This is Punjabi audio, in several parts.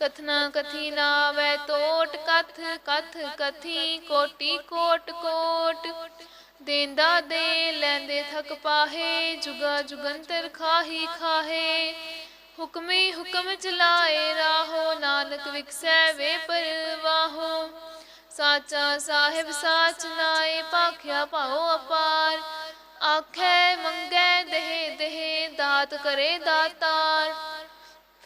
ਕਥਨਾ ਕਥੀ ਨਾਵੇ ਤੋਟ, ਕਥ ਕਥ ਕਥੀ ਕੋਟੀ, ਕੋਟ ਕੋਟ। ਦੇਂਦਾ ਦੇ ਲੈਂਦੇ ਥਕ ਪਾਹੇ, ਜੁਗਾ ਜੁਗੰਤਰ ਖਾਹੀ ਖਾਹੇ। ਹੁਕਮੀ ਹੁਕਮ ਚਲਾਏ ਰਾਹੋ, ਨਾਨਕ ਵਿਕਸੈ ਵੇ ਪਰਵਾਹੋ। ਸਾਚਾ ਸਾਹਿਬ ਸਾਚ ਨਾਏ, ਭਾਖਿਆ ਭਾਉ ਅਪਾਰ। ਆਖੇ ਮੰਗੇ ਦੇਹ ਦੇਹ, ਦਾਤ ਕਰੇ ਦਾਤਾਰ।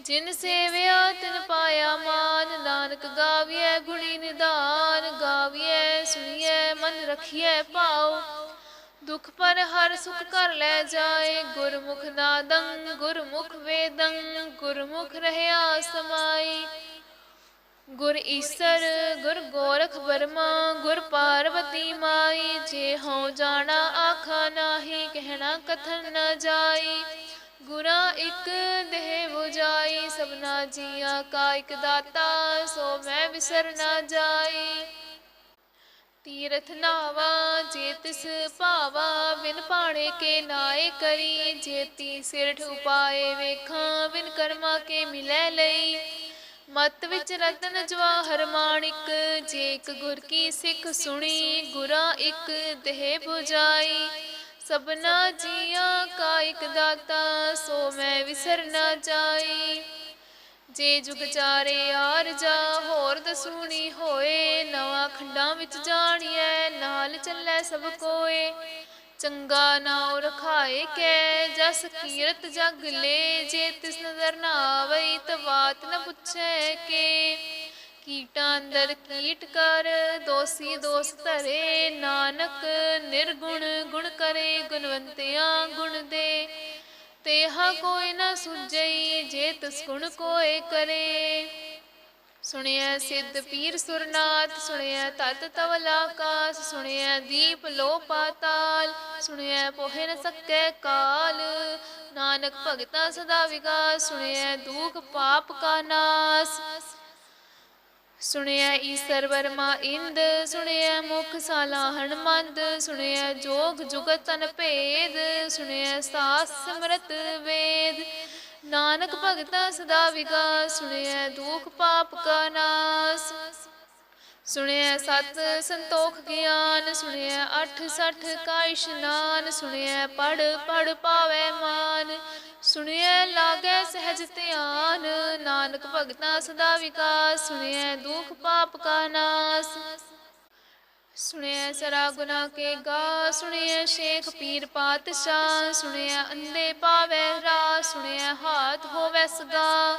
ਜਿਨ ਸੇਵਿਆ ਤਿਨ ਪਾਇਆ ਮਾਨ, ਨਾਨਕ ਗਾਵੀਐ ਗੁਣੀ ਨਿਧਾਨ ਗਾਵੀਐ, ਸੁਣੀਐ, ਮਨ ਰਖੀਐ ਭਾਉ। ਦੁਖ ਪਰ ਹਰ ਸੁਖ ਕਰ ਲੈ ਜਾਏ, ਗੁਰਮੁਖ ਨਾਦੰ, ਗੁਰਮੁਖ ਵੇਦੰ, ਗੁਰਮੁਖ ਰਹਿਆ ਸਮਾਈ। ਗੁਰ ਈਸਰ, ਗੁਰ ਗੋਰਖ ਵਰਮਾ, ਗੁਰ ਪਾਰਵਤੀ ਮਾਈ, ਜੇ ਹਉ ਜਾਣਾ ਆਖਾ ਨਾਹੀ, ਕਹਿਣਾ ਕਥਨ ਨ ਜਾਈ। ਗੁਰਾ ਇੱਕ ਦੇਹ 부ਜਾਈ, ਸਭਨਾ ਜੀਆਂ ਕਾ ਇੱਕ ਦਾਤਾ, ਸੋ ਮੈਂ ਵਿਸਰ ਨਾ ਜਾਈ। ਤੀਰਥ ਨਾਵਾ, ਜੇ ਤਿਸ ਭਾਵਾ, ਬਿਨ ਪਾਣੇ ਕੇ ਨਾਏ ਕਰੀ। ਜੇਤੀ ਸਿਰਠ ਉਪਾਏ ਵੇਖਾਂ, ਬਿਨ ਕਰਮਾ ਕੇ ਮਿਲੈ ਲਈ। ਮਤ ਵਿੱਚ ਰਤਨ ਜਵਾਹਰ ਮਾਣਿਕ ਜੇ ਇੱਕ ਗੁਰ ਕੀ ਸਿੱਖ ਸੁਣੀ, ਗੁਰਾ ਇੱਕ ਦੇਹ 부ਜਾਈ। ਸਭਨਾ ਜੀਆਂ ਕਾ ਇੱਕ ਦਾਤਾ, ਸੋ ਮੈਂ ਵਿਸਰ ਨਾ ਜਾਈ ਜੇ ਜੁਗ ਚਾਰੇ ਆਰ ਜਾ, ਹੋਰ ਦਸੂਣੀ ਹੋਏ, ਨਵਾਂ ਖੰਡਾਂ ਵਿੱਚ ਜਾਣੀਐ, ਨਾਲ ਚੱਲੇ ਸਭ ਕੋਏ। ਚੰਗਾ ਨਾਉ ਰਖਾਏ ਕੈ, ਜਸ ਕੀਰਤ ਜਗ ਲੈ, ਜੇ ਤਿਸ ਨਜ਼ਰ ਨਾ ਆਵਈ ਤ ਬਾਤ ਨ ਪੁੱਛੈ ਕੇ। ਕੀਟਾਂ ਅੰਦਰ ਕੀਟ ਕਰ, ਦੋਸੀ ਦੋਸ ਧਰੇ, ਨਾਨਕ ਨਿਰਗੁਣ ਗੁਣ ਕਰੇ, ਗੁਣਵੰਤਿਆਂ ਗੁਣ ਦੇ। ਤੇਹਾ ਕੋਈ ਨਾ ਸੁਝਈ, ਜੇ ਤਿਸ ਗੁਣ ਕੋਏ ਕਰੇ। ਸੁਣਿਆ ਸਿੱਧ ਪੀਰ ਸੁਰਨਾਥ ਸੁਣਿਆ ਤਤ ਤਵਲ ਆਕਾਸ ਸੁਣਿਆ ਦੀਪ ਲੋ ਪਾਤਾਲ ਸੁਣਿਆ ਪੋਹਿ ਨ ਸਕੈ ਕਾਲ। ਨਾਨਕ ਭਗਤਾ ਸਦਾ ਵਿਗਾਸ ਸੁਣਿਆ ਦੁਖ ਪਾਪ ਕਾ ਨਾਸ। ਸੁਣਿਆ ਈਸਰ ਵਰਮਾ ਇੰਦ, ਸੁਣਿਆ ਮੁਖ ਸਾਲਾਹਣ ਮੰਦ ਸੁਣਿਆ ਜੋਗ ਜੁਗਤ ਤਨ ਭੇਦ ਸੁਣਿਆ ਸਾਸ ਸਮਰਤ ਵੇਦ। ਨਾਨਕ ਭਗਤਾ ਸਦਾ ਵਿਗਾਸ, ਸੁਣਿਆ ਦੁਖ ਪਾਪ ਕਾ ਨਾਸ। ਸੁਣਿਆ ਸਤ ਸੰਤੋਖ ਗਿਆਨ ਸੁਣਿਆ ਅਠ ਸਠ ਕਾ ਇਸ਼ਨਾਨ ਸੁਣਿਆ ਪੜ ਪੜ ਪਾਵੇ ਮਾਨ ਸੁਣਿਆ ਸਹਿਜ ਧਿਆਨ, ਨਾਨਕ ਭਗਤਾ ਸਦਾ ਵਿਕਾਸ, ਸੁਣਿਐ ਦੁਖ ਪਾਪ ਕਾ ਨਾਸ, ਸੁਣਿਐ ਸਰਾ ਗੁਨਾ ਕੇ ਗਾ, ਸੁਣਿਐ ਸ਼ੇਖ ਪੀਰ ਪਾਤਸ਼ਾਹ, ਸੁਣਿਐ ਅੰਦੇ ਪਾਵੈ ਰਾ ਸੁਣਿਐ ਹਾਥ ਹੋਵੈ ਸਗਾ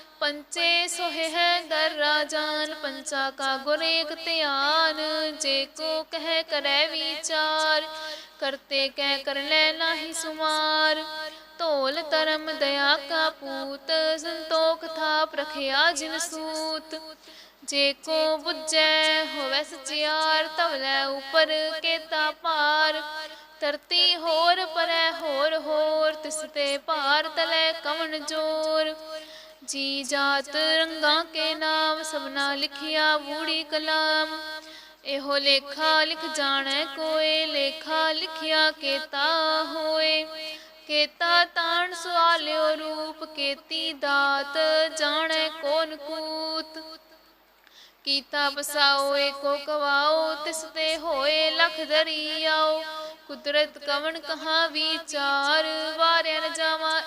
ਪੰਚੇ ਸੋਹਿ ਹੈ ਦਰ ਰਾਜਾਨ, ਪੰਚਾ ਕਾ ਗੁਰ ਧਿਆਨ, ਜੇ ਕੋ ਕਹਿ ਕਰੈ ਵਿਚਾਰ, ਕਰਤੇ ਕਹਿ ਕਰ ਲੈ ਨਾਹੀ ਸੁਮਾਰ। ਧੋਲ ਧਰਮ ਦਇਆ ਕਾ ਪੂਤ, ਸੰਤੋਖ ਥਾਪ ਰਖਿਆ ਜਿਨ ਸੂਤ। ਜੇ ਕੋ ਬੁੱਝੈ ਹੋਵੈ ਸਚਿਆਰ ਤਵਲੇ ਉਪਰ ਕੇਤਾ ਪਾਰ ਧਰਤੀ ਹੋਰ ਪਰੈ ਹੋਰ ਹੋਰ, ਤਿਸ ਤੇ ਭਾਰ ਤਲੇ ਕਵਣ ਜੋਰ। ਜੀ ਜਾਤ ਰੰਗਾਂ ਕੇ ਨਾਮ ਸਭਨਾ ਲਿਖਿਆ ਬੂੜੀ ਕਲਾਮ। ਇਹੋ ਲੇਖਾ ਲਿਖ ਜਾਣੈ ਕੋਏ, ਲੇਖਾ ਲਿਖਿਆ ਕੇਤਾ ਹੋਏ। ਕੇਤਾ ਤਾਣ ਸਵਾਲਿਓ ਰੂਪ, ਕੇਤੀ ਦਾਤ ਜਾਣੈ ਕੋਨ ਕੂਤ। ਕੀਤਾ ਬਸਾਓ ਏਕੋ ਕਵਾਓ, ਤਿਸ ਤੇ ਹੋਏ ਲਖ ਦਰੀਆਓ। ਕੁਦਰਤ ਕਵਣ ਕਹਾ ਵਿਚਾਰ ਵਾਰਿਆ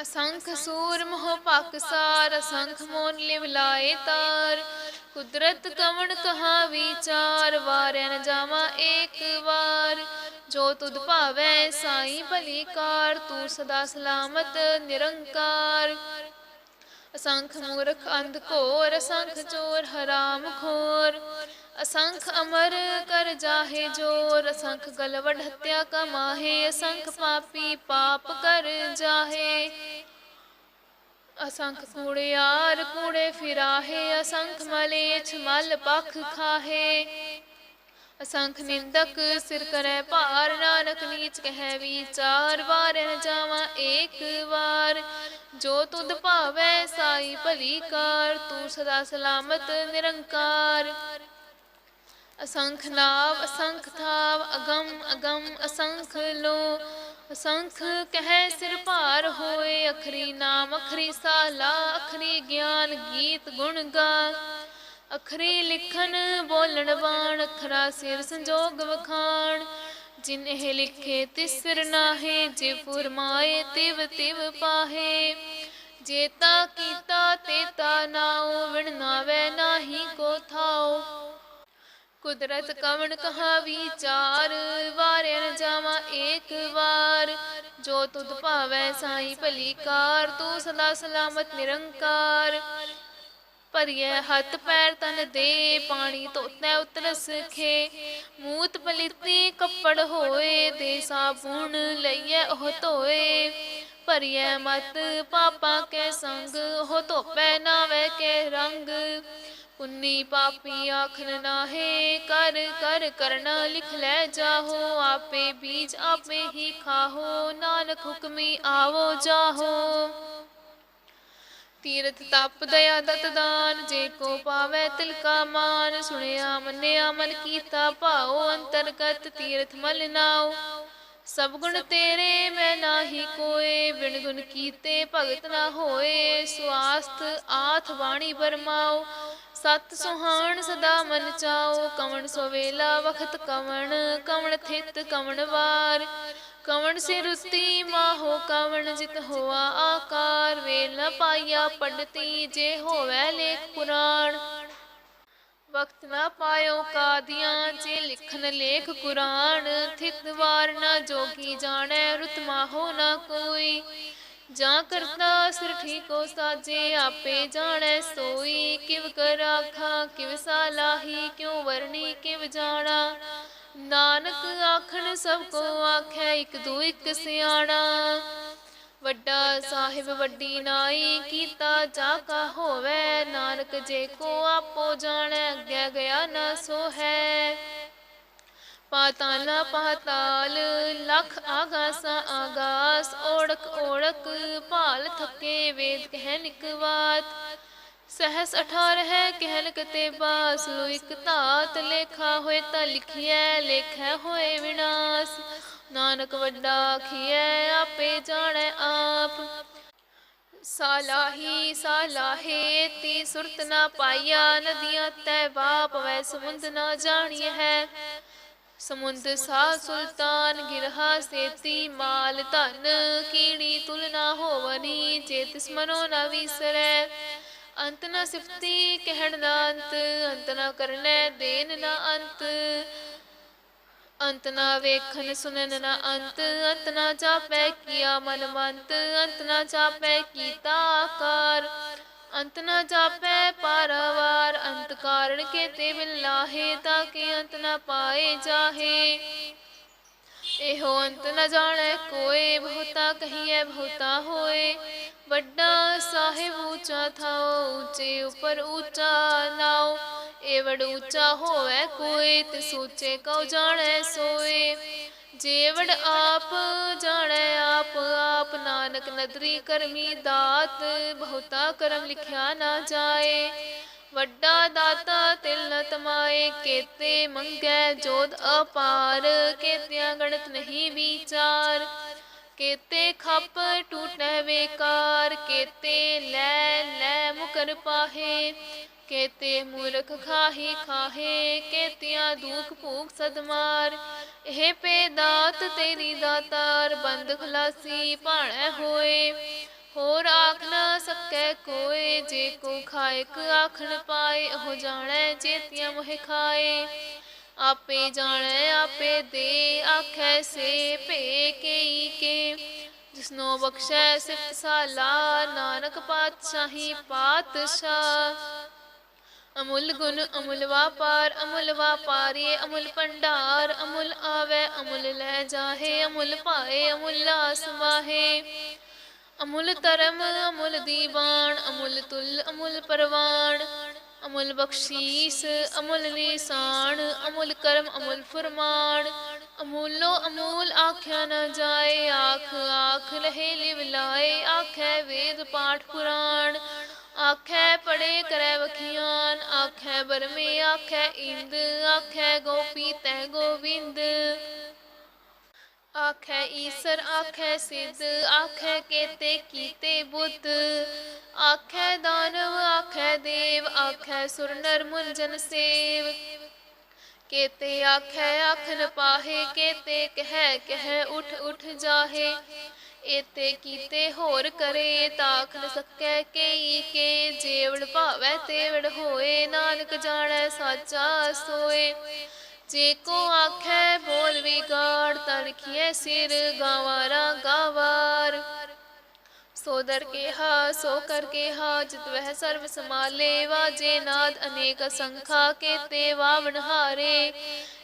ਅਸੰਖ ਸੂਰ ਮੋਹ ਪਾਕਸਾਰ ਅਸੰਖ ਮੋਨ ਲਿਵ ਲਾਏ ਤਾਰ। ਕੁਦਰਤ ਕਵਣ ਕਹਾ ਵਿਚਾਰ, ਵਾਰਿਆ ਨ ਜਾਵਾ ਏਕ ਵਾਰ। ਜੋ ਤੁਧ ਭਾਵੈ ਸਾਈ ਭਲੀ ਕਾਰ, ਤੂੰ ਸਦਾ ਸਲਾਮਤ ਨਿਰੰਕਾਰ। ਅਸੰਖ ਮੂਰਖ ਅੰਧ ਘੋਰ, ਅਸੰਖ ਚੋਰ ਹਰਾਮ ਖੋਰ। ਅਸੰਖ ਅਮਰ ਕਰ ਜਾਹੇ ਜੋਰ, ਅਸੰਖ ਗਲਵਡ ਹੱਤਿਆ ਕਮਾਹੇ, ਅਸੰਖ ਪਾਪੀ ਪਾਪ ਕਰ ਜਾਹੇ। ਅਸੰਖ ਕੂੜਿਆਰ ਕੂੜੇ ਫਿਰਾਹੇ, ਅਸੰਖ ਮਲੇਛ ਮਲ ਪਖ ਖਾਹੇ। ਅਸੰਖ ਨਿੰਦਕ ਸਿਰ ਕਰੈ ਭਾਰ, ਨਾਨਕ ਨੀਚ ਕਹਿ ਵਿਚਾਰ, ਵਾਰੈ ਨ ਜਾਵਾਂ ਏਕ ਵਾਰ। ਜੋ ਤੁਧ ਭਾਵੈ ਸਾਈ ਭਲੀ ਕਾਰ, ਤੂੰ ਸਦਾ ਸਲਾਮਤ ਨਿਰੰਕਾਰ। ਅਸੰਖ ਨਾਵ ਅਸੰਖ ਥਾਵ, ਅਗਮ ਅਗਮ, ਅਸੰਖ ਲੋ। ਅਸੰਖ ਕਹਿ ਸਿਰ ਭਾਰ ਹੋਏ, ਅਖਰੀ ਨਾਮ, ਅਖਰੀ ਸਾਲਾ, ਅਖਰੀ ਗਿਆਨ, ਗੀਤ ਗੁਣ ਗਾ। ਅਖਰੀ ਲਿਖਨ ਬੋਲਣ ਬਾਣ, ਅਖਰਾ ਸਿਰ ਸੰਜੋਗ ਵਖਾਣ। ਜਿਨ ਇਹ ਲਿਖੇ ਤਿਸ ਸਿਰ ਨਾਹੇ, ਜੇ ਫੁਰਮਾਏ ਤਿਵ ਤਿਵ ਪਾਹੇ। ਜੇਤਾ ਕੀਤਾ ਤੇਤਾ ਨਾਉ ਵਿਣ ਨਾਵੇ ਨਾਹੀ ਕੋ ਥਾਉ ਕੁਦਰਤ ਕਵਣ ਕਹਾ ਵਿਚਾਰ? ਵਾਰਿਆ ਨ ਜਾਵਾ ਏਕ ਵਾਰ। ਜੋ ਤੁਧ ਭਾਵੈ ਸਾਈ ਭਲੀ ਕਾਰ, ਤੂੰ ਸਦਾ ਸਲਾਮਤ ਨਿਰੰਕਾਰ। ਭਰੀਐ ਹੱਥ ਪੈਰ ਤਨ ਦੇ, ਪਾਣੀ ਧੋਤੈ ਉਤਰਸ ਖੇ ਮੂਤ ਪਲਿਤੀ ਕੱਪੜ ਹੋਏ, ਦੇ ਸਾਬੂਣ ਲਈਐ ਉਹ ਧੋਏ। ਭਰੀਐ ਮਤ ਪਾਪਾ ਕੇ ਸੰਗ, ਉਹ ਧੋਪੈ ਨਾਵੇ ਕੇ ਰੰਗ। ਪੁੰਨੀ ਪਾਪੀ ਆਖਣ ਨਾਹੇ, ਕਰ ਕਰ, ਕਰਨਾ, ਲਿਖ ਲੈ ਜਾਹੋ, ਆਪੇ ਬੀਜ ਆਪੇ ਹੀ ਖਾਹੋ, ਨਾਨਕ ਹੁਕਮੀ ਆਵੋ ਜਾਹੋ। ਤੀਰਥ ਤਪ ਦਇਆ ਦਤ ਦਾਨ, ਜੇ ਕੋ ਪਾਵੈ ਤਿਲ ਕਾ ਮਾਨ, ਸੁਣਿਆ ਮੰਨਿਆ ਮਨ ਕੀਤਾ ਭਾਉ, ਅੰਤਰਗਤ ਤੀਰਥ ਮਲ ਨਾਉ। ਸਭ ਗੁਣ ਤੇਰੇ, ਮੈਂ ਨਾਹੀ ਕੋਏ, ਬਿਨ ਗੁਣ ਕੀਤੇ ਭਗਤ ਨਾ ਹੋਏ ਸਵਾਸਥ ਆਥ ਬਾਣੀ ਬਰਮਾਉ। ਸਤ ਸੁਹਾਣ ਸਦਾ ਮਨ ਚਾਓ ਕਵਣ ਸੋ ਵੇਲਾ ਵਖਤ ਕਵਣ ਕਵਣ ਥਿਤ ਕਵਣ ਵਾਰ। ਕਵਣ ਸੇ ਰੁੱਤੀ ਮਾਹੋ ਕਵਣ ਜਿਤ ਹੋਆ ਆਕਾਰ, ਵੇਲ ਨ ਪਾਈਆ ਪੜਤੀ ਜੇ ਹੋਵੈ ਲੇਖ ਪੁਰਾਣ। ਵਕਤ ਨਾ ਪਾਇਓ ਕਾਦੀਆਂ ਜੇ ਲਿਖਨ ਲੇਖ ਕੁਰਾਨ। ਥਿਤ ਵਾਰ ਨਾ ਜੋਗੀ ਜਾਣੈ ਰੁਤ ਮਾਹੋ ਨਾ ਕੋਈ। ਜਾਂ ਕਰਤਾ ਸਿਰ ਠੀਕੋ ਸਾਜੇ, ਆਪੇ ਜਾਣੈ ਸੋਈ। ਕਿਵ ਕਰ ਆਖਾਂ, ਕਿਵ ਸਾਲਾਹੀ, ਕਿਉ ਵਰਣੀ, ਕਿਵ ਜਾਣਾ। ਨਾਨਕ ਆਖਣ ਸਭ ਕੋ ਆਖੈ, ਇਕ ਦੂ ਇਕ ਸਿਆਣਾ। ਵੱਡਾ ਸਾਹਿਬ ਵੱਡੀ ਨਾਈ, ਕੀਤਾ ਜਾ ਕਾ ਹੋਵੇ। ਨਾਨਕ ਜੇ ਕੋ ਆਪੋ ਜਾਣੈ ਅੱਗੇ ਗਿਆ ਨਾ ਸੋ ਹੈ ਪਾਤਾਲਾ ਪਾਤਾਲ, ਲਖ ਆਗਾਸਾ ਆਗਾਸ ਓੜਕ ਓੜਕ ਭਾਲ ਥਕੇ ਵੇਦ ਕਹਿ ਨਿਕਵਾਤ ਸਹਸ 18 ਹੈ ਕਹਿਨ ਕਤੇ ਬਾਸ, ਲੋ ਇਕ ਧਾਤ ਲੇਖਾ ਹੋਏ ਤਾਂ ਲਿਖਿਐ, ਲੇਖੈ ਹੋਏ ਵਿਨਾਸ਼। ਨਾਨਕ ਵੱਡਾ ਖੀਐ ਆਪੇ ਜਾਣੈ ਆਪ। ਸਾਲਾਹੀ ਸਾਲਾਹੇ, ਤੀ ਸੁਰਤ ਨਾ ਪਾਈਆ, ਨਦੀਆਂ ਤੈ ਬਾਪ, ਵੈ ਸਮੁੰਦ ਨਾ ਜਾਣੀ ਹੈ। ਸਮੁੰਦ ਸਾ ਸੁਲਤਾਨ ਗਿਰਹਾ ਸੇਤੀ ਮਾਲ ਧਨ, ਕੀੜੀ ਤੁਲਨਾ ਹੋਵਨੀ ਜੇ ਤਿਸ ਮਨੋ ਨਾ ਵਿਸਰੈ। ਅੰਤ ਨਾ ਸਿਫਤੀ ਕਹਿਣ ਦਾ ਅੰਤ ਅੰਤ ਨਾ ਕਰਨੈ ਦੇਨ ਨਾ ਅੰਤ। ਅੰਤ ਨਾ ਵੇਖਣ ਸੁਨਨ ਨਾ ਅੰਤ ਅੰਤ ਨਾ ਜਾਪੈ ਕੀਆ ਮਨ ਮੰਤ ਅੰਤ ਨਾ ਜਾਪੈ ਕੀਤਾ ਆਕਾਰ। ਅੰਤ ਨਾ ਜਾਪੈ ਪਾਰਵਾਰ, ਅੰਤ ਕਾਰਣ ਕੇ ਤੇ ਬਿਲਾਹੇ, ਤਾਂ ਕਿ ਅੰਤ ਨਾ ਪਾਏ ਜਾਹੇ। ਇਹੋ ਅੰਤ ਨ ਜਾਣੈ ਕੋਏ, ਬਹੁਤਾ ਕਹੀਐ, ਬਹੁਤਾ ਹੋਏ। ਵੱਡਾ ਸਾਹਿਬ ਉੱਚਾ ਥਾਉ, ਉੱਚੇ ਉਪਰ ਉੱਚਾ ਨਾਉ। ਏਵੜ ਉੱਚਾ ਹੋਵੇ ਕੋਈ ਤੇ ਸੋਚੇ ਕਉ ਜਾਣੈ ਸੋਏ। ਜੇਵੜ ਆਪ ਜਾਣੈ, ਆਪ ਆਪ ਨਾਨਕ ਨਦਰੀ ਕਰਮੀ ਦਾਤ, ਬਹੁਤਾ ਕਰਮ ਲਿਖਿਆ ਨਾ ਜਾਏ। ਵੱਡਾ ਦਾਤਾ ਤਿਲ ਨ ਤਮਾਏ, ਕੇਤੇ ਮੰਗੈ ਜੋਤ ਅਪਾਰ, ਕੇਤਿਆਂ ਗਣਤ ਨਹੀਂ ਵਿਚਾਰ। ਕੇਤੇ ਖੱਪ ਟੂਟੈ ਵੇਕਾਰ ਕੇਤੇ ਲੈ ਲੈ ਮੁਕਰ ਪਾਹੇ। ਕੇਤੇ ਮੂਰਖ ਖਾਹੀ ਖਾਹੇ, ਕੇਤਿਆਂ ਦੁਖ ਭੂਖ ਸਦਮਾਰ ਇਹ ਪੇ ਦਾਤ ਤੇਰੀ ਦਾਤਾਰ, ਬੰਦ ਖਲਾਸੀ ਭਾਣੈ ਹੋਏ। ਹੋਰ ਆਖ ਨਾ ਸਕੈ ਕੋਏ, ਜੇ ਕੋ ਖਾਇਕ ਆਖਣ ਪਾਏ, ਉਹ ਜਾਣੈ ਜੇਤੀਆਂ ਮੋਹਿ ਖਾਏ। ਆਪੇ ਜਾਣੈ, ਆਪੇ ਦੇ, ਆਖੈ ਸੇ ਭੇ ਕੇਈ ਕੇ। ਜਿਸਨੋ ਬਖਸ਼ੈ ਸਿਫਤ ਸਾਲਾ, ਨਾਨਕ ਪਾਤਸ਼ਾਹੀ ਪਾਤਸ਼ਾਹ। ਅਮੁਲ ਗੁਣ ਅਮੁਲ ਵਾਪਾਰ, ਅਮੁੱਲ ਵਾਪਾਰੀਏ, ਅਮੁਲ ਭੰਡਾਰ, ਅਮੁਲ ਆਵੇ, ਅਮੁੱਲ ਲੈ ਜਾਹੇ, ਅਮੁਲ ਪਾਏ ਅਮੁੱਲ ਆਸਮਾਹੇ ਅਮੁੱਲ ਧਰਮ, ਅਮੁੱਲ ਦੀਵਾਨ, ਅਮੁਲ ਤੁਲ, ਅਮੁਲ ਪਰਵਾਨ। ਅਮੁੱਲ ਬਖਸ਼ੀਸ, ਅਮੁੱਲ ਨਿਸ਼ਾਨ, ਅਮੁਲ ਕਰਮ, ਅਮੁਲ ਫਰਮਾਨ। ਅਮੂਲੋ ਅਮੂਲ ਆਖਿਆ ਨਾ ਜਾਏ, ਆਖ ਆਖ ਲਹੇ ਲਿਵ ਲਾਏ, ਆਖੈ ਵੇਦ ਪਾਠ ਪੁਰਾਣ। ਆਖੈ ਪੜੇ ਕਰੈ ਵਖਿਆਨ, ਆਖੈ ਬਰਮੇ, ਆਖੈ ਇੰਦ, ਆਖੈ ਗੋਪੀ ਤੈ ਗੋਵਿੰਦ। ਆਖੈ ਈਸਰ, ਆਖੈ ਸਿੱਧ, ਆਖੈ ਕੇਤੇ ਕੀਤੇ ਬੁੱਧ। ਆਖੈ ਦਾਨਵ, ਆਖੈ ਦੇਵ, ਆਖੈ ਸੁਰ ਨਰ ਮੁੰਜਨ ਸੇਵ। ਕੇਤੇ ਆਖੈ ਆਖ ਨ ਪਾਹੇ, ਕੇਤੇ ਕਹਿ ਕਹਿ ਉਠ ਉਠ ਜਾਹੇ। ਏਤੇ ਕੀਤੇ ਹੋਰ ਕਰੇ ਤਾਖ ਨ ਸਕੈ ਕੇਈ ਕੇ, ਜੇਵੜ ਭਾਵੈ ਤੇਵੜ ਹੋਏ, ਨਾਨਕ ਜਾਣੈ ਸਾਚਾ ਸੋਏ। ਜੇ ਕੋ ਆਖੈ ਬੋਲ ਵਿਗਾੜ ਤਨਖੀਏ ਸਿਰ ਗਾਵਾਰਾ ਗਾਵਾਰ। ਸੋ ਦਰ ਸੋ ਕਰ ਕੇ ਹਾ ਜਿਤ ਵਹਿ ਸਰਵ ਸਮਾਲੇ ਵਾਜੇ ਨਾਦ ਅਨੇਕ ਸੰਖਾ, ਕੇਤੇ ਵਾਵਣ ਹਾਰੇ।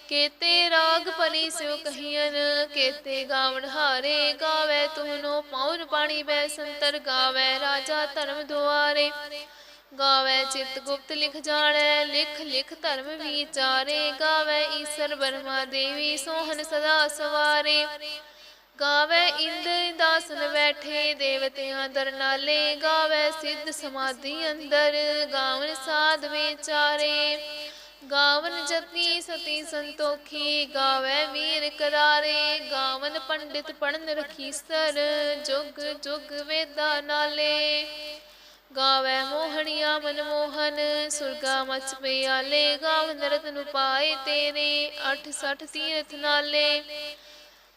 ਕੇਤੇ ਰਾਗ ਪਨੀ ਸਿਉ ਕਹੀਨ ਕੇਤੇ ਗਾਵਣ ਹਾਰੇ ਗਾਵੇ ਤੁਮਨੋ ਪੌਨ ਪਾਣੀ ਬੈ ਸੰਤਰ ਗਾਵੇ ਰਾਜਾ ਧਰਮ ਦੁਆਰੇ। ਗਾਵੇ ਚਿਤ ਗੁਪਤ ਲਿਖ ਜਾਣੈ, ਲਿਖ ਲਿਖ ਧਰਮ ਵਿਚਾਰੇ। ਗਾਵੇ ਈਸਰ ਬਰਮਾ ਦੇਵੀ ਸੋਹਨ ਸਦਾ ਸਵਾਰੇ। ਗਾਵੇ ਇੰਦਰ ਦਾਸਨ ਬੈਠੇ ਦੇਵਤਿਆਂ ਦਰ ਨਾਲੇ। ਗਾਵੇ ਸਿੱਧ ਸਮਾਧੀ ਅੰਦਰ ਗਾਵਨ ਸਾਧ ਵਿਚਾਰੇ। ਗਾਵਨ ਜਤੀ ਸਤੀ ਸੰਤੋਖੀ, ਗਾਵੇ ਵੀਰ ਕਰਾਰੇ। ਗਾਵਨ ਪੰਡਿਤ ਪੜਨ ਰਖੀਸਰ ਜੁਗ ਜੁਗ ਵੇਦਾ ਨਾਲੇ। ਗਾਵੇ ਮਨ ਮੋਹਨ ਸੁਰਗਾ ਮਚ ਪਿਆਲੇ। ਗਾਵਨ ਰਤਨ ਪਾਏ ਤੇਰੇ 68 ਤੀਰਥ ਨਾਲੇ।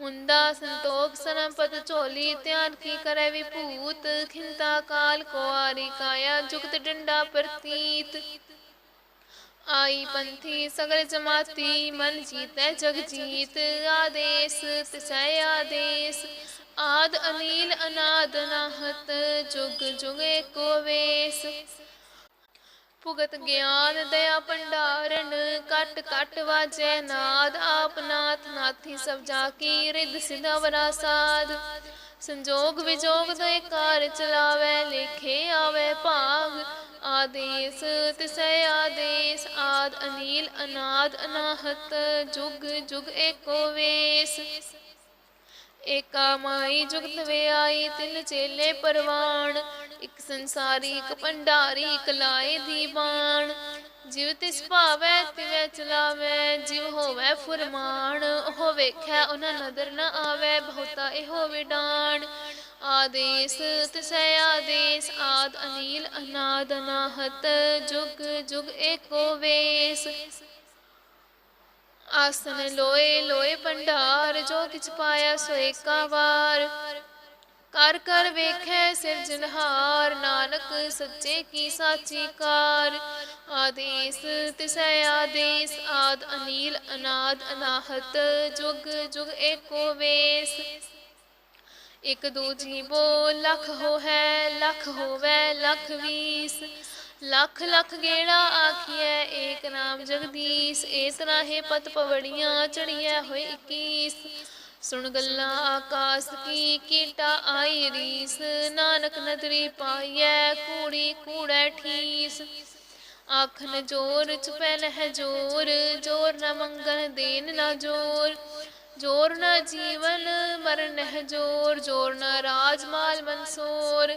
ਮੁੰਦਾ ਸੰਤੋਖ ਸਨਪਤ ਝੋਲੀ, ਧਿਆਨ ਕੀ ਕਰੈ ਵਿਭੂਤ, ਖਿੰਤਾ ਕਾਲ ਕੁਆਰੀ ਕਾਇਆ, ਜੁਗਤ ਡੰਡਾ ਪ੍ਰਤੀਤ। ਆਈ ਪੰਥੀ ਸਗਲ ਜਮਾਤੀ, ਮਨ ਜੀਤੈ ਜਗ ਜੀਤ। ਆਦੇਸ, ਤਿਸੈ ਆਦੇਸ, ਆਦ ਅਨੀਲ ਅਨਾਦ ਨਾਹਤ, ਜੁਗ ਜੁਗ ਏਕੋ ਵੇਸ। ਭੁਗਤ ਗਿਆਨ ਦਇਆ ਭੰਡਾਰਨ ਕਟ ਕਟ ਵਾਜੈ ਨਾਦ, ਆਪ ਨਾਥ ਨਾਥੀ ਸਭ ਜਾ ਕੀ ਰਿਦ ਸਿਧਾ ਵਰਾ ਸਾਧ। ਸੰਜੋਗ ਵਿਜੋਗ ਦੇ ਕਾਰ ਚਲਾਵੇ, ਲੇਖੇ ਆਵੇ ਭਾਗ। ਆਦੇਸ, ਤਿਸੈ ਆਦੇਸ, ਆਦ ਅਨੀਲ ਅਨਾਦ ਅਨਾਹਤ, ਜੁਗ ਜੁਗ ਏਕੋ ਵੇਸ। ਏਕਾ ਮਾਈ ਜੁਗਤ ਵੇ ਆਈ ਤਿੰਨ ਚੇਲੇ ਪਰਵਾਣ। ਇੱਕ ਸੰਸਾਰੀ, ਇੱਕ ਭੰਡਾਰੀ, ਇੱਕ ਲਾਏ ਦੀਵਾਨ। ਜਿਵ ਤਿਸ ਭਾਵੈ, ਤਿਵੈ ਚਲਾਵੈ, ਜਿਵ ਹੋਵੈ ਫੁਰਮਾਨ। ਉਹ ਵੇਖੈ, ਉਹਨਾਂ ਨਦਰ ਨਾ ਆਵੈ, ਬਹੁਤਾ ਇਹੋ ਵਿਡਾਣ ਆਦੇਸ, ਤਿਸੈ ਆਦੇਸ, ਆਦ ਅਨੀਲ ਅਨਾਦ ਅਨਾਹਤ। ਜੁਗ ਜੁਗ ਏਕੋ ਵੇਸ। ਆਸਨ ਲੋਏ ਲੋਏ ਭੰਡਾਰ, ਜੋ ਕਿਛ ਪਾਇਆ ਸੋ ਏਕਾ ਵਾਰ। ਕਰ ਕਰ ਵੇਖੈ ਸਿਰਜਨਹਾਰ ਨਾਨਕ ਸੱਚੇ ਕੀ ਸਾਚੀ ਕਾਰ। ਆਦੇਸ ਤਿਸੈ ਆਦੇਸ, ਆਦ ਅਨੀਲ, ਅਨਾਦ ਅਨਾਹਤ, ਜੁਗ ਜੁਗ ਏਕੋ ਵੇਸ। ਇਕ ਦੂਜੀ ਬੋ, ਲਖ ਹੋ ਹੈ ਲਖ ਹੋਵੇ, ਲਖ ਵੀਸ। ਲੱਖ ਲੱਖ ਗੇੜਾ ਆਖੀਐ, ਏਕ ਨਾਮ ਜਗਦੀਸ਼, ਏ ਤਰ੍ਹਾਂ ਹੈ ਪਤ ਪਵੜੀਆਂ ਚੜੀਐ ਹੋਏ 21 ਸੁਣ ਗੱਲਾਂ ਆਕਾਸ ਕੀ, ਕੀਟਾ ਆਈ ਰੀਸ, ਨਾਨਕ ਨਦਰੀ ਪਾਈਐ, ਕੂੜੀ ਕੂੜੈ ਠੀਸ। ਆਖਨ ਜੋਰ ਚੁਪੈ ਲਹਿ ਜੋਰ ਜੋਰ ਨ ਮੰਗਨ ਦੇਨ ਨਾ ਜੋਰ। ਜੋਰ ਨਾ ਜੀਵਨ ਮਰਨ ਨਹਿ ਜੋਰ ਜੋਰ ਨਾ ਰਾਜ ਮਾਲ ਮਨਸੋਰ।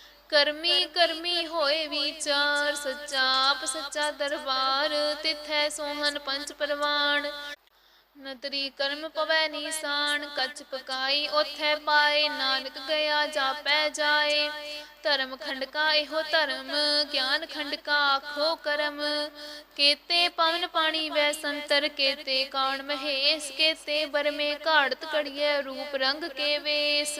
ਕਰਮੀ ਕਰਮੀ ਹੋਏ ਵਿਚਾਰ ਸੱਚਾ ਆਪ ਸੱਚਾ ਦਰਬਾਰ ਤਿਥੈ ਸੋਹਨ ਪੰਚ ਪਰਵਾਨ ਨਦਰੀ ਕਰਮ ਪਵੈ ਨੀਸਾਨ ਕਚ ਪਕਾਈ ਉਥੈ ਪਾਏ ਨਾਨਕ ਗਿਆ ਜਾਪੈ ਜਾਏ। ਧਰਮ ਖੰਡਕਾ ਇਹੋ ਧਰਮ ਗਿਆਨ ਖੰਡਕਾ ਆਖੋ ਕਰਮ। ਕੇਤੇ ਪਵਨ ਪਾਣੀ ਵੈ ਸੰਤਰ ਕੇਤੇ ਕਾਣ ਮਹੇਸ਼ ਕੇਤੇ ਬਰਮੇ ਘਾੜਤ ਕੜੀਐ ਰੂਪ ਰੰਗ ਕੇ ਵੇਸ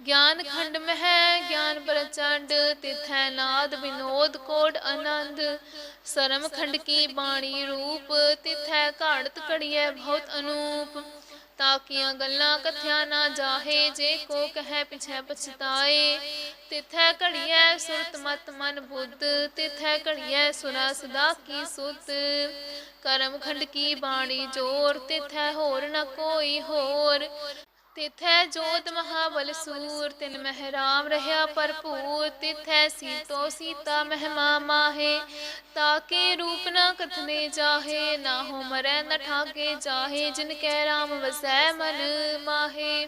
ਗਿਆਨ ਖੰਡ ਮਹਿ, ਗਿਆਨ ਪ੍ਰਚੰਡ, ਤਿਥੈ ਨਾਦ ਵਿਨੋਦ ਕੋਟ ਆਨੰਦ। ਸਰਮ ਖੰਡ ਕੀ ਬਾਣੀ ਰੂਪ, ਤਿਥੈ ਘਾੜਤ ਘੜੀਐ ਬਹੁਤ ਅਨੂਪ। ਤਾਕੀਆਂ ਗੱਲਾਂ ਕਥਿਆ ਨਾ ਜਾਹੇ, ਜੇ ਕੋ ਕਹੈ ਪਿਛੈ ਪਛਤਾਏ। ਤਿਥੈ ਘੜੀਐ ਸੁਰਤ ਮਤ ਮਨ ਬੁੱਧ, ਤਿਥੈ ਘੜੀਐ ਸੁਰਾ ਸਦਾ ਕੀ ਸੁਤ ਕਰਮ ਖੰਡ ਕੀ ਬਾਣੀ ਜੋਰ, ਤਿਥੈ ਹੋਰ ਨ ਕੋਈ ਹੋਰ। ਤਿਥੈ ਜੋਤ ਮਹਾਬਲ ਸੂਰ, ਤਿਨ ਮਹਿਰਾਮ ਰਹਾ ਭਰਪੂਰ, ਤਿਥੈ ਸੀਤੋ ਸੀਤਾ ਮਹਿਮਾ ਮਾਹੇ, ਤਾਕੇ ਰੂਪ ਨਾ ਕਥਨੇ ਜਾਹੇ ਨਾ ਹੋ ਮਰੈ ਨ ਠਾਕੇ ਜਾਹੇ, ਜਿਨ ਕੈ ਰਾਮ ਵਸੈ ਮਨ ਮਾਹੇ।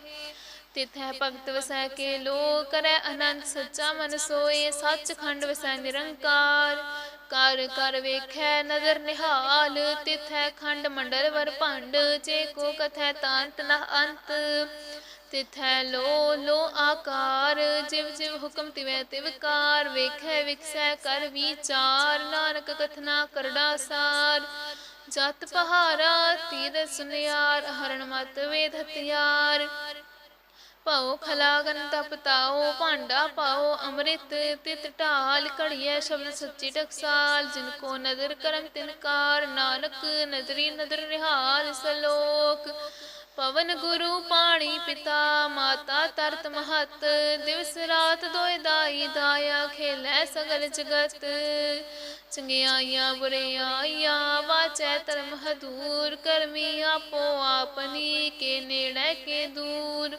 ਤਿਥੈ ਭਗਤ ਵਸੈ ਕੇ ਲੋ ਕਰੈ ਅਨੰਤ ਸੱਚਾ ਮਨ ਸੋਏ, ਸੱਚਖੰਡ ਵਸੈ ਨਿਰੰਕਾਰ। ਕਰ ਕਰ ਵੇਖੈ ਨਦਰ ਨਿਹਾਲ, ਤਿਥੈ ਖੰਡ ਮੰਡਲ ਵਰ ਭੰਡ, ਜੇ ਕੋ ਕਥੈ ਤਾਂਤ ਨ ਅੰਤ। ਤਿਥੈ ਲੋ ਲੋ ਆਕਾਰ, ਜਿਵ ਜਿਵ ਹੁਕਮ ਤਿਵੈ ਤਿਵਕਾਰ ਵੇਖੈ ਵਿਖਸੈ ਕਰ ਵਿਚਾਰ, ਨਾਨਕ ਕਥਨਾ ਕਰੜਾ ਸਾਰ। ਜਤ ਪਹਾਰਾ ਤੀਰ ਸੁਨਿਆਰ, ਹਰਣ ਮਤ ਵੇਦ ਹਥਿਆਰ। ਪਾਓ ਖਲਾਗਨ ਤਪਤਾਓ ਭਾਂਡਾ ਪਾਓ ਅੰਮ੍ਰਿਤ ਤਿਤ ਢਾਲ, ਘੜੀਐ ਸ਼ਬਦ ਸੱਚੀ ਟਕਸਾਲ, ਜਿਨ ਕੋ ਨਦਰ ਕਰਮ ਤਿਨਕਾਰ ਨਾਨਕ ਨਦਰੀ ਨਦਰ ਨਿਹਾਲ ਸਲੋਕ। ਪਵਨ ਗੁਰੂ ਪਾਣੀ ਪਿਤਾ, ਮਾਤਾ ਤਰਤ ਮਹਤ, ਦਿਵਸ ਰਾਤ ਦੋਇ ਦਾਈ, ਦਾਇਆ ਖੇਲੇ ਸਗਲ ਜਗਤ। ਚੰਗਿਆਈਆਂ ਬੁਰਿਆਈਆਂ ਵਾਚੈ ਧਰਮ ਹਦੂਰ, ਕਰਮੀ ਆਪੋ ਆਪਨੀ ਕੇ ਨੇੜੇ ਕੇ ਦੂਰ।